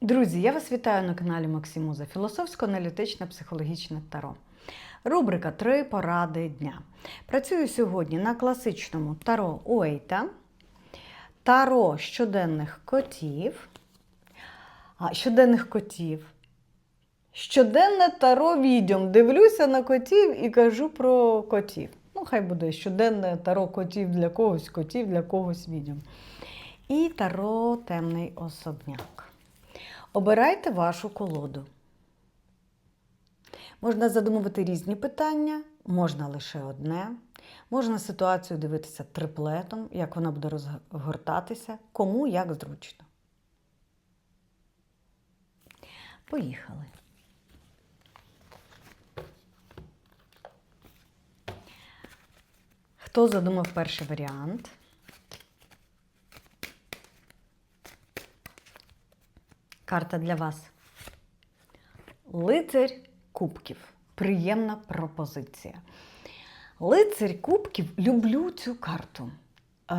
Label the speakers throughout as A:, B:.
A: Друзі, я вас вітаю на каналі Максимуза Філософсько-аналітичне психологічне таро. Рубрика Три поради дня. Працюю сьогодні на класичному таро Уейта, таро щоденних котів. Щоденних котів. Щоденне таро відьом. Дивлюся на котів і кажу про котів. Ну, хай буде щоденне таро котів для когось, котів для когось відьом. І таро темний особняк. Обирайте вашу колоду. Можна задумувати різні питання, можна лише одне. Можна ситуацію дивитися триплетом, як вона буде розгортатися, кому як зручно. Поїхали. Хто задумав перший варіант? Карта для вас. Лицарь кубків. Приємна пропозиція. Лицарь кубків люблю цю карту. Е,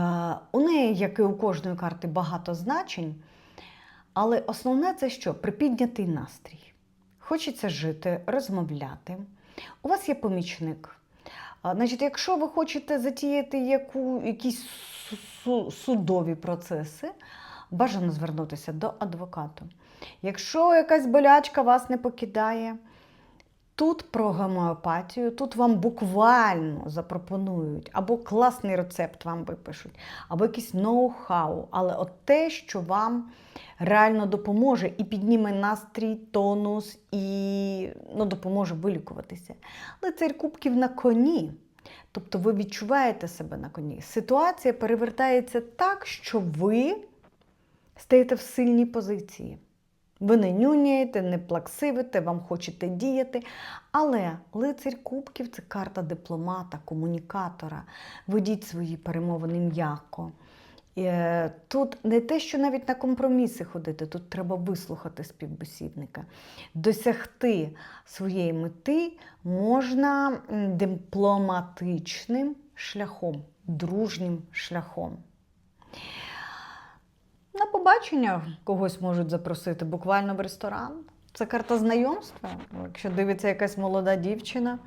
A: у неї, як і у кожної карти, багато значень. Але основне це що? Припіднятий настрій. Хочеться жити, розмовляти. У вас є помічник. Значить, якщо ви хочете затіяти яку, якісь судові процеси, бажано звернутися до адвоката. Якщо якась болячка вас не покидає, тут про гомеопатію, тут вам буквально запропонують або класний рецепт вам випишуть, або якийсь ноу-хау, але от те, що вам реально допоможе і підніме настрій, тонус, і ну, допоможе вилікуватися. Лицарь кубків на коні. Тобто ви відчуваєте себе на коні. Ситуація перевертається так, що ви стаєте в сильній позиції. Ви не нюняєте, не плаксивите, вам хочете діяти. Але лицарь кубків це карта дипломата, комунікатора. Ведіть свої перемовини м'яко. Е, Тут не те, що навіть на компроміси ходити, тут треба вислухати співбесідника. Досягти своєї мети можна дипломатичним шляхом, дружнім шляхом. Побачення когось можуть запросити буквально в ресторан. Це карта знайомства. Якщо дивиться якась молода дівчина.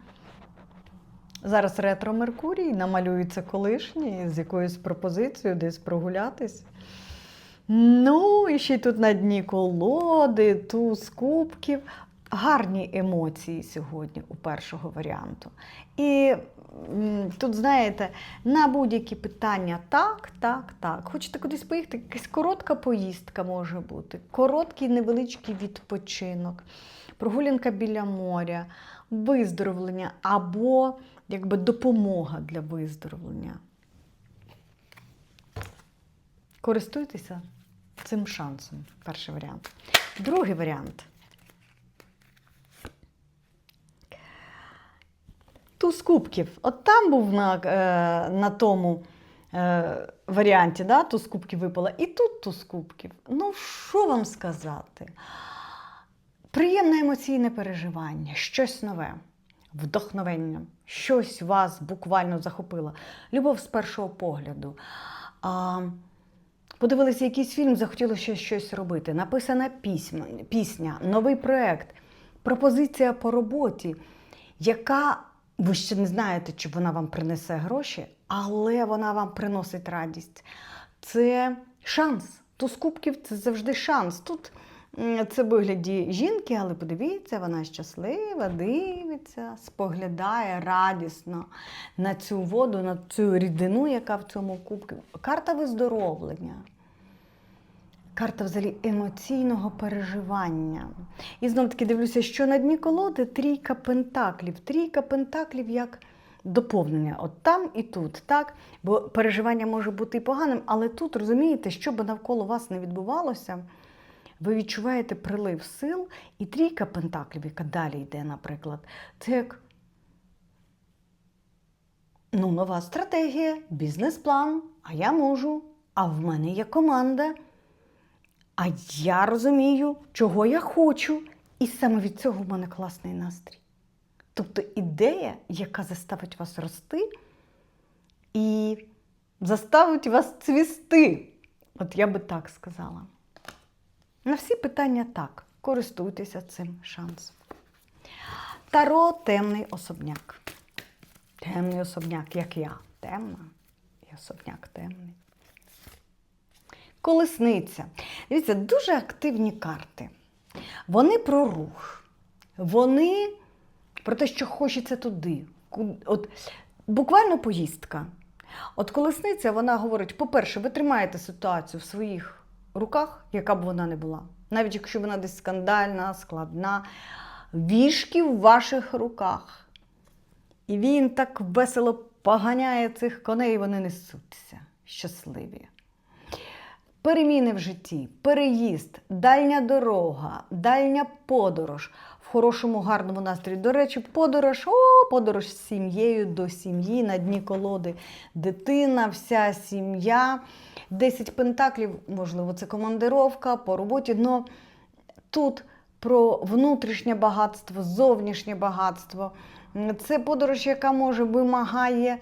A: Зараз ретро Меркурій, намалюється колишній з якоюсь пропозицією десь прогулятись. Ну, і ще й тут на дні колоди, туз кубків. Гарні емоції сьогодні у першого варіанту. І тут, знаєте, на будь-які питання так, так, так. Хочете кудись поїхати? Якась коротка поїздка може бути, короткий невеличкий відпочинок, прогулянка біля моря, виздоровлення або якби допомога для виздоровлення. Користуйтеся цим шансом. Перший варіант. Другий варіант. Кубків. От там був на, е, на тому е, варіанті, да, туз кубків випала, і тут туз кубків. Ну, що вам сказати? Приємне емоційне переживання, щось нове, вдохновення, щось вас буквально захопило. Любов з першого погляду. А, подивилися якийсь фільм, захотілося щось робити. Написана пісня, новий проєкт, пропозиція по роботі, яка ви ще не знаєте, чи вона вам принесе гроші, але вона вам приносить радість. Це шанс. Туз кубків це завжди шанс. Тут це вигляді жінки, але подивіться, вона щаслива, дивиться, споглядає радісно на цю воду, на цю рідину, яка в цьому кубку. Карта виздоровлення. Карта взагалі емоційного переживання. І знов таки дивлюся, що на дні колоди трійка пентаклів. Трійка пентаклів як доповнення. От там і тут, так? Бо переживання може бути і поганим, але тут розумієте, що би навколо вас не відбувалося, ви відчуваєте прилив сил, і трійка пентаклів, яка далі йде, наприклад, це як ну, нова стратегія, бізнес-план, а я можу, а в мене є команда. А я розумію, чого я хочу, і саме від цього в мене класний настрій. Тобто ідея, яка заставить вас рости і заставить вас цвісти. От я би так сказала. На всі питання так. Користуйтеся цим шансом. Таро темний особняк. Темний особняк, як я. Темна і особняк темний. Колесниця. Дивіться, дуже активні карти. Вони про рух. Вони про те, що хочеться туди. От, буквально поїздка. От колесниця, вона говорить: по-перше, ви тримаєте ситуацію в своїх руках, яка б вона не була. Навіть якщо вона десь скандальна, складна, вішки в ваших руках. І він так весело поганяє цих коней, і вони несуться щасливі. Переміни в житті, переїзд, дальня дорога, дальня подорож в хорошому, гарному настрої. До речі, подорож, о, подорож з сім'єю до сім'ї на дні колоди. Дитина, вся сім'я. 10 пентаклів, можливо, це командировка по роботі. Но тут про внутрішнє багатство, зовнішнє багатство. Це подорож, яка може вимагає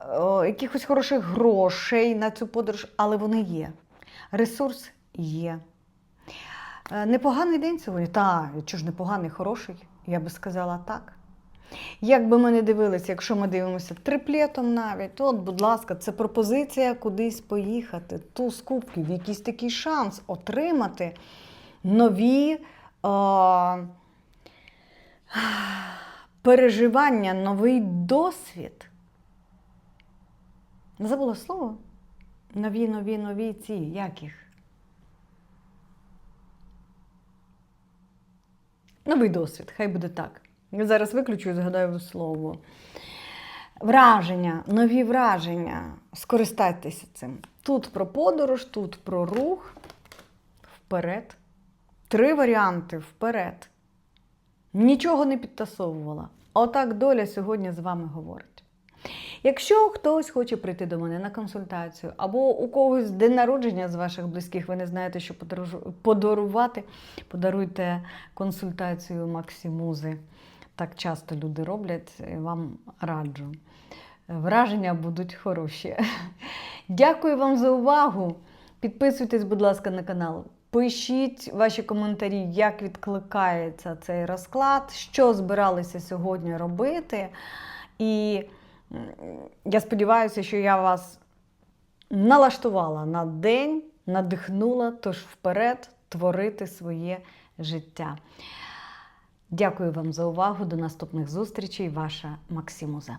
A: е, якихось хороших грошей на цю подорож, але вони є. Ресурс є. Е, Непоганий день сьогодні. Та, чого ж непоганий, хороший, я би сказала так. Як би ми не дивилися, якщо ми дивимося триплетом навіть, то, от, будь ласка, це пропозиція кудись поїхати, ту з кубків, якийсь такий шанс отримати нові е, переживання, новий досвід. Забула слово? Нові, нові, нові ці, як їх? Новий досвід, хай буде так. Я зараз виключу і згадаю слово. Враження, нові враження. Скористайтеся цим. Тут про подорож, тут про рух. Вперед. Три варіанти вперед. Нічого не підтасовувала. Отак доля сьогодні з вами говорить. Якщо хтось хоче прийти до мене на консультацію, або у когось день народження з ваших близьких, ви не знаєте, що подарувати, подаруйте консультацію Максимузи. Так часто люди роблять, вам раджу. Враження будуть хороші. Дякую вам за увагу. Підписуйтесь, будь ласка, на канал. Пишіть ваші коментарі, як відкликається цей розклад, що збиралися сьогодні робити. І я сподіваюся, що я вас налаштувала на день, надихнула, тож вперед творити своє життя. Дякую вам за увагу. До наступних зустрічей. Ваша Максимуза.